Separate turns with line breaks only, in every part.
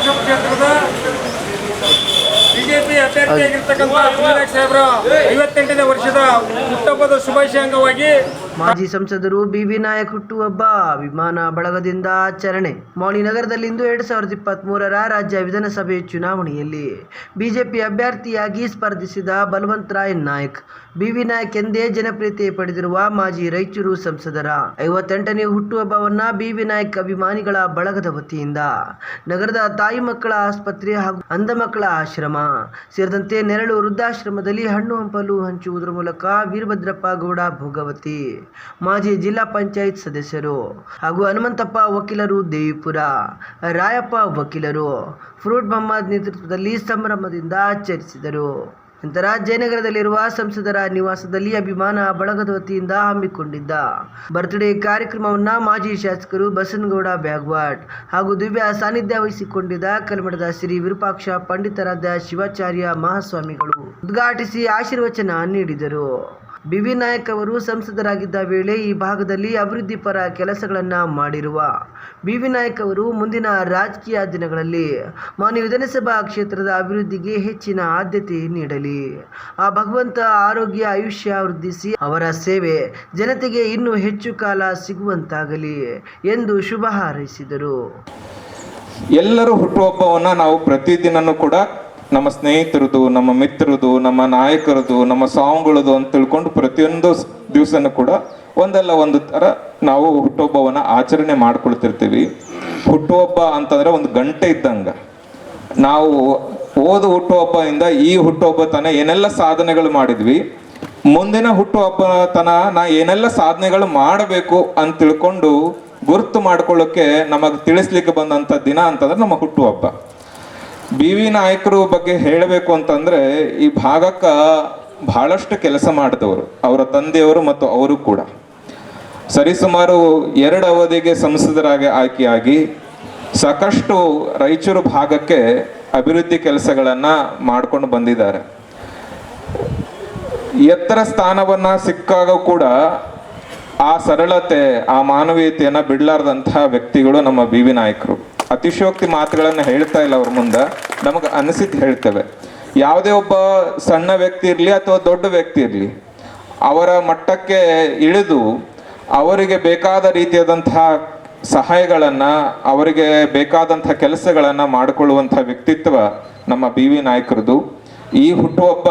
ವಿಧಾನಸಭಾ ಕ್ಷೇತ್ರದ ಬಿಜೆಪಿ ಅಭ್ಯರ್ಥಿಯಾಗಿರ್ತಕ್ಕಂಥ ಸಾಹೇಬ್ರ ಐವತ್ತೆಂಟನೇ ವರ್ಷದ ಹುಟ್ಟಹಬ್ಬದ ಶುಭಾಶಯ ಅಂಗವಾಗಿ
ಮಾಜಿ ಸಂಸದರು ಬಿವಿ ನಾಯಕ್ ಹುಟ್ಟುಹಬ್ಬ, ವಿಮಾನ ಬಳಗದಿಂದ ಆಚರಣೆ. ಮೌಳಿ ನಗರದಲ್ಲಿಂದು ಎರಡ್ ಸಾವಿರದ ಇಪ್ಪತ್ತ್ ಮೂರರ ರಾಜ್ಯ ವಿಧಾನಸಭೆ ಚುನಾವಣೆಯಲ್ಲಿ ಬಿಜೆಪಿ ಅಭ್ಯರ್ಥಿಯಾಗಿ ಸ್ಪರ್ಧಿಸಿದ ಬಲವಂತ್ ರಾಯ್ ನಾಯಕ್, ಬಿವಿ ನಾಯಕ್ ಎಂದೇ ಜನಪ್ರಿಯತೆ ಪಡೆದಿರುವ ಮಾಜಿ ರೈಚೂರು ಸಂಸದರ. ಐವತ್ತೆಂಟನೇ ಹುಟ್ಟುಹಬ್ಬವನ್ನ ಬಿವಿ ನಾಯಕ್ ಅಭಿಮಾನಿಗಳ ಬಳಗದ ವತಿಯಿಂದ ನಗರದ ತಾಯಿ ಮಕ್ಕಳ ಆಸ್ಪತ್ರೆ ಹಾಗೂ ಅಂಧ ಮಕ್ಕಳ ಆಶ್ರಮ, ಸೇರಿದಂತೆ ನೆರಳು ವೃದ್ಧಾಶ್ರಮದಲ್ಲಿ ಹಣ್ಣು ಹಂಪಲು ಹಂಚುವುದರ ಮೂಲಕ ವೀರಭದ್ರಪ್ಪ ಗೌಡ ಭೋಗವತಿ. ಮಾಜಿ ಜಿಲ್ಲಾ ಪಂಚಾಯತ್ ಸದಸ್ಯರು ಹಾಗೂ ಹನುಮಂತಪ್ಪ ವಕೀಲರು ದೇವಿಪುರ, ರಾಯಪ್ಪ ವಕೀಲರು ಫ್ರೂಟ್ ಮೊಹಮ್ಮದ್ ನೇತೃತ್ವದಲ್ಲಿ ಸಂಭ್ರಮದಿಂದ ಆಚರಿಸಿದರು. ನಂತರ ಜಯನಗರದಲ್ಲಿರುವ ಸಂಸದರ ನಿವಾಸದಲ್ಲಿ ಅಭಿಮಾನ ಬಳಗದ ವತಿಯಿಂದ ಹಮ್ಮಿಕೊಂಡಿದ್ದ ಬರ್ತ್ಡೇ ಕಾರ್ಯಕ್ರಮವನ್ನ ಮಾಜಿ ಶಾಸಕರು ಬಸನಗೌಡ ಬ್ಯಾಗ್ವಾಟ್ ಹಾಗೂ ದಿವ್ಯ ಸಾನ್ನಿಧ್ಯ ವಹಿಸಿಕೊಂಡಿದ್ದ ಕಲ್ಮಠದ ಶ್ರೀ ವಿರೂಪಾಕ್ಷ ಪಂಡಿತರಾದ ಶಿವಾಚಾರ್ಯ ಮಹಾಸ್ವಾಮಿಗಳು ಉದ್ಘಾಟಿಸಿ ಆಶೀರ್ವಚನ ನೀಡಿದರು. ಬಿವಿ ನಾಯಕ್ ಅವರು ಸಂಸದರಾಗಿದ್ದ ವೇಳೆ ಈ ಭಾಗದಲ್ಲಿ ಅಭಿವೃದ್ಧಿ ಪರ ಕೆಲಸಗಳನ್ನು ಮಾಡಿರುವ ಬಿವಿ ನಾಯಕ್ ಅವರು ಮುಂದಿನ ರಾಜಕೀಯ ದಿನಗಳಲ್ಲಿ ಮಾನ್ಯ ವಿಧಾನಸಭಾ ಕ್ಷೇತ್ರದ ಅಭಿವೃದ್ಧಿಗೆ ಹೆಚ್ಚಿನ ಆದ್ಯತೆ ನೀಡಲಿ. ಆ ಭಗವಂತ ಆರೋಗ್ಯ, ಆಯುಷ್ಯ ವೃದ್ಧಿಸಿ ಅವರ ಸೇವೆ ಜನತೆಗೆ ಇನ್ನೂ ಹೆಚ್ಚು ಕಾಲ ಸಿಗುವಂತಾಗಲಿ ಎಂದು ಶುಭ ಹಾರೈಸಿದರು.
ಎಲ್ಲರೂ ಹುಟ್ಟುಹಬ್ಬವನ್ನು ನಾವು ಪ್ರತಿದಿನ ಕೂಡ ನಮ್ಮ ಸ್ನೇಹಿತರದು, ನಮ್ಮ ಮಿತ್ರರದು, ನಮ್ಮ ನಾಯಕರದು, ನಮ್ಮ ಸಾಂಗ್ಗಳದು ಅಂತ ತಿಳ್ಕೊಂಡು ಪ್ರತಿಯೊಂದು ದಿವಸನೂ ಕೂಡ ಒಂದಲ್ಲ ಒಂದು ಥರ ನಾವು ಹುಟ್ಟುಹಬ್ಬವನ್ನ ಆಚರಣೆ ಮಾಡ್ಕೊಳ್ತಿರ್ತೀವಿ. ಹುಟ್ಟುಹಬ್ಬ ಅಂತಂದ್ರೆ ಒಂದು ಗಂಟೆ ಇದ್ದಂಗ. ನಾವು ಓದು ಹುಟ್ಟುಹಬ್ಬದಿಂದ ಈ ಹುಟ್ಟುಹಬ್ಬ ತನ ಏನೆಲ್ಲ ಸಾಧನೆಗಳು ಮಾಡಿದ್ವಿ, ಮುಂದಿನ ಹುಟ್ಟುಹಬ್ಬ ತನ ನಾ ಏನೆಲ್ಲ ಸಾಧನೆಗಳು ಮಾಡಬೇಕು ಅಂತ ತಿಳ್ಕೊಂಡು ಗುರುತು ಮಾಡ್ಕೊಳ್ಳೋಕೆ ನಮಗೆ ತಿಳಿಸ್ಲಿಕ್ಕೆ ಬಂದಂತ ದಿನ ಅಂತಂದ್ರೆ ನಮ್ಮ ಹುಟ್ಟುಹಬ್ಬ. ಬಿ ವಿ ನಾಯಕರು ಬಗ್ಗೆ ಹೇಳಬೇಕು ಅಂತಂದ್ರೆ, ಈ ಭಾಗಕ್ಕ ಬಹಳಷ್ಟು ಕೆಲಸ ಮಾಡಿದವರು. ಅವರ ತಂದೆಯವರು ಮತ್ತು ಅವರು ಕೂಡ. ಸರಿಸುಮಾರು ಎರಡು ಅವಧಿಗೆ ಸಂಸದರಾಗಿ ಆಯ್ಕೆಯಾಗಿ ಸಾಕಷ್ಟು ರಾಯಚೂರು ಭಾಗಕ್ಕೆ ಅಭಿವೃದ್ಧಿ ಕೆಲಸಗಳನ್ನ ಮಾಡ್ಕೊಂಡು ಬಂದಿದ್ದಾರೆ. ಎತ್ತರ ಸ್ಥಾನವನ್ನ ಸಿಕ್ಕಾಗ ಕೂಡ ಆ ಸರಳತೆ, ಆ ಮಾನವೀಯತೆಯನ್ನ ಬಿಡಲಾರ್ದಂತಹ ವ್ಯಕ್ತಿಗಳು ನಮ್ಮ ಬಿ ವಿ ನಾಯಕರು. ಅತಿಶಯೋಕ್ತಿ ಮಾತುಗಳನ್ನು ಹೇಳ್ತಾ ಇಲ್ಲ ಅವ್ರ ಮುಂದೆ. ನಮಗೆ ಅನಿಸಿದ್ ಹೇಳ್ತೇವೆ. ಯಾವುದೇ ಒಬ್ಬ ಸಣ್ಣ ವ್ಯಕ್ತಿ ಇರಲಿ ಅಥವಾ ದೊಡ್ಡ ವ್ಯಕ್ತಿ ಇರಲಿ, ಅವರ ಮಟ್ಟಕ್ಕೆ ಇಳಿದು ಅವರಿಗೆ ಬೇಕಾದ ರೀತಿಯಾದಂತಹ ಸಹಾಯಗಳನ್ನು, ಅವರಿಗೆ ಬೇಕಾದಂಥ ಕೆಲಸಗಳನ್ನು ಮಾಡಿಕೊಳ್ಳುವಂಥ ವ್ಯಕ್ತಿತ್ವ ನಮ್ಮ ಬಿ ವಿ ನಾಯಕರದು. ಈ ಹುಟ್ಟುಹಬ್ಬ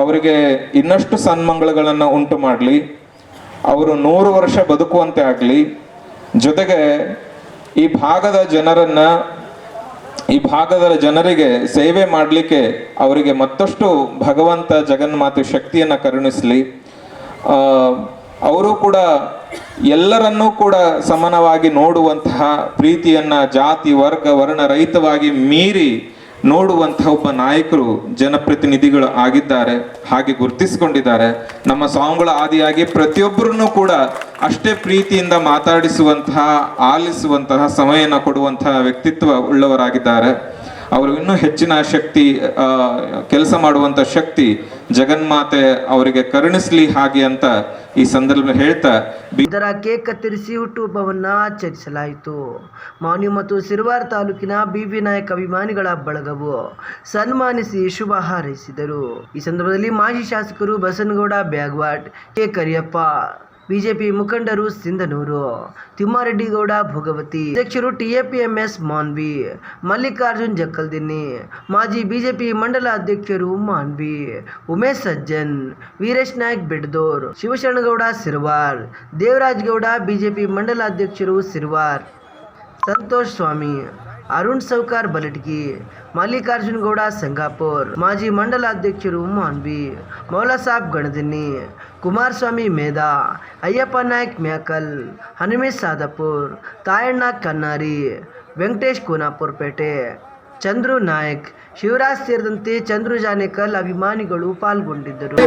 ಅವರಿಗೆ ಇನ್ನಷ್ಟು ಸನ್ಮಂಗಳಗಳನ್ನು ಉಂಟು ಮಾಡಲಿ. ಅವರು ನೂರು ವರ್ಷ ಬದುಕುವಂತೆ ಆಗಲಿ. ಜೊತೆಗೆ ಈ ಭಾಗದ ಜನರನ್ನ, ಈ ಭಾಗದ ಜನರಿಗೆ ಸೇವೆ ಮಾಡಲಿಕ್ಕೆ ಅವರಿಗೆ ಮತ್ತಷ್ಟು ಭಗವಂತ ಜಗನ್ಮಾತೆ ಶಕ್ತಿಯನ್ನು ಕರುಣಿಸಲಿ. ಅವರು ಕೂಡ ಎಲ್ಲರನ್ನೂ ಕೂಡ ಸಮಾನವಾಗಿ ನೋಡುವಂತಹ ಪ್ರೀತಿಯನ್ನ ಜಾತಿ, ವರ್ಗ ವರ್ಣ ರಹಿತವಾಗಿ ಮೀರಿ ನೋಡುವಂತಹ ಒಬ್ಬ ನಾಯಕರು ಜನಪ್ರತಿನಿಧಿಗಳು ಆಗಿದ್ದಾರೆ, ಹಾಗೆ ಗುರುತಿಸಿಕೊಂಡಿದ್ದಾರೆ. ನಮ್ಮ ಸ್ವಾಮಿಗಳ ಆದಿಯಾಗಿ ಪ್ರತಿಯೊಬ್ಬರನ್ನು ಕೂಡ ಅಷ್ಟೇ ಪ್ರೀತಿಯಿಂದ ಮಾತಾಡಿಸುವಂತಹ, ಆಲಿಸುವಂತಹ, ಸಮಯನ ಕೊಡುವಂತಹ ವ್ಯಕ್ತಿತ್ವ ಉಳ್ಳವರಾಗಿದ್ದಾರೆ. ಅವರು ಇನ್ನೂ ಹೆಚ್ಚಿನ ಶಕ್ತಿ ಕೆಲಸ ಮಾಡುವಂಥ ಶಕ್ತಿ ಜಗನ್ಮಾತೆ ಅವರಿಗೆ ಕರುಣಿಸಲಿ ಹಾಗೆ ಅಂತ ಈ ಸಂದರ್ಭ ಹೇಳ್ತಾ
ಬಿದರ ಕೇಕ್ ಕತ್ತರಿಸಿ ಹುಟ್ಟುಹಬ್ಬವನ್ನ ಆಚರಿಸಲಾಯಿತು. ಮಾನ್ಯು ಮತ್ತು ಸಿರುವಾರ್ ತಾಲೂಕಿನ ಬಿ ನಾಯಕ್ ಅಭಿಮಾನಿಗಳ ಬಳಗವು ಸನ್ಮಾನಿಸಿ ಶುಭ ಹಾರೈಸಿದರು. ಈ ಸಂದರ್ಭದಲ್ಲಿ ಮಾಜಿ ಶಾಸಕರು ಬಸನಗೌಡ ಬ್ಯಾಗ್ವಾಟ್ ಕೆ. ಕರಿಯಪ್ಪ. ಬಿಜೆಪಿ ಮುಖಂಡರು ಸಿಂಧನೂರು, ತಿಮ್ಮಾರೆಡ್ಡಿಗೌಡ, ಭೋಗವತಿ, ಅಧ್ಯಕ್ಷರು ಟಿಎಪಿಎಂಎಸ್ ಮಾನ್ವಿ, ಮಲ್ಲಿಕಾರ್ಜುನ್ ಜಕ್ಕಲ್ದಿನ್ನಿ, ಮಾಜಿ ಬಿಜೆಪಿ ಮಂಡಲ ಅಧ್ಯಕ್ಷರು ಮಾನ್ವಿ, ಉಮೇಶ್ ಸಜ್ಜನ್, ವೀರೇಶ್ ನಾಯ್ಕ್ ಬೆಡ್ದೋರ್, ಶಿವಶರಣಗೌಡ ಸಿರ್ವಾರ್, ದೇವರಾಜ್ ಗೌಡ, ಬಿಜೆಪಿ ಮಂಡಲ ಅಧ್ಯಕ್ಷರು ಸಿರ್ವಾರ್, ಸಂತೋಷ್ ಸ್ವಾಮಿ, ಅರುಣ್ ಸೌಕಾರ್ ಬಲಟ್ಗಿ, ಮಲ್ಲಿಕಾರ್ಜುನ್ ಗೌಡ ಸಂಗಾಪುರ್, ಮಾಜಿ ಮಂಡಲ ಅಧ್ಯಕ್ಷರು ಮಾನ್ವಿ, ಮೌಲಾಸಾಬ್ ಗಣದಿನ್ನಿ ಕುಮಾರಸ್ವಾಮಿ ಮೇಧಾ ಅಯ್ಯಪ್ಪ ನಾಯ್ಕ್ ಮ್ಯಾಕಲ್ ಹನುಮೇಶ್ ಸಾದಪುರ್ ತಾಯಣ್ಣ ಕನ್ನಾರಿ ವೆಂಕಟೇಶ್ ಕೋನಾಪುರ್ ಪೇಟೆ ಚಂದ್ರು ನಾಯಕ್ ಶಿವರಾಜ್ ಸೇರಿದಂತೆ ಚಂದ್ರು ಜಾನೇಕಲ್ ಅಭಿಮಾನಿಗಳು ಪಾಲ್ಗೊಂಡಿದ್ದರು.
ಈ